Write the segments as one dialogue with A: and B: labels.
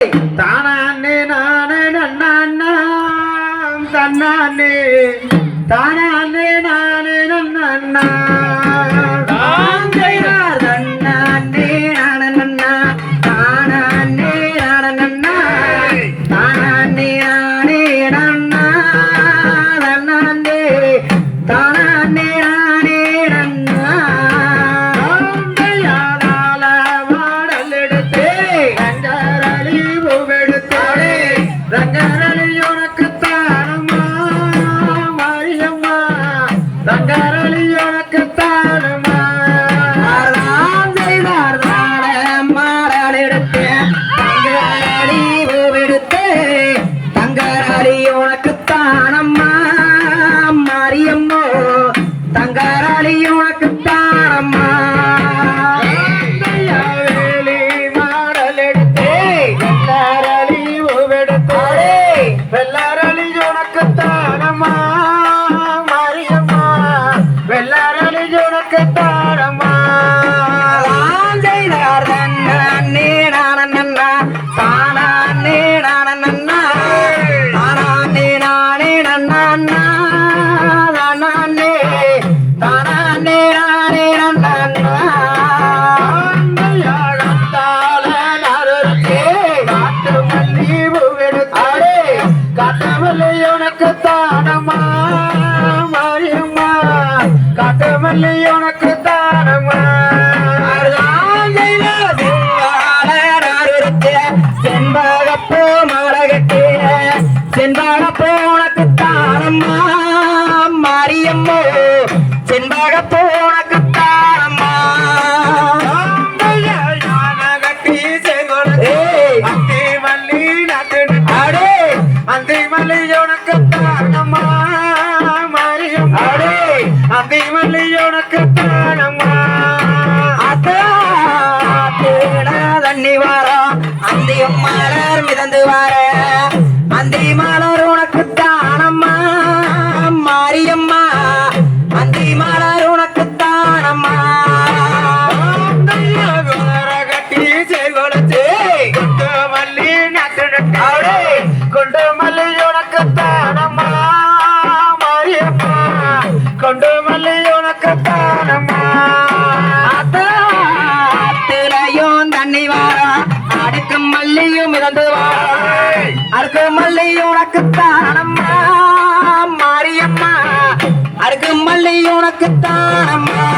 A: தானே நானே நன்னானே தன்னானே தானே நானே நன்னானா That guy. காட்டவில்லை உனக்கு தானமா மாரியம்மா? காட்டவில்லை உனக்கு
B: கொண்டு மல்லி உனக்கு தானம்மா.
A: அத்திரையும் தண்ணி வாரா. அடுக்கு மல்லியும் இறந்து வாரா. அடுக்கு மல்லி உனக்கு தானம்மா. மாரியம்மா அடுக்கு மல்லி தானம்மா.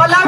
A: Hola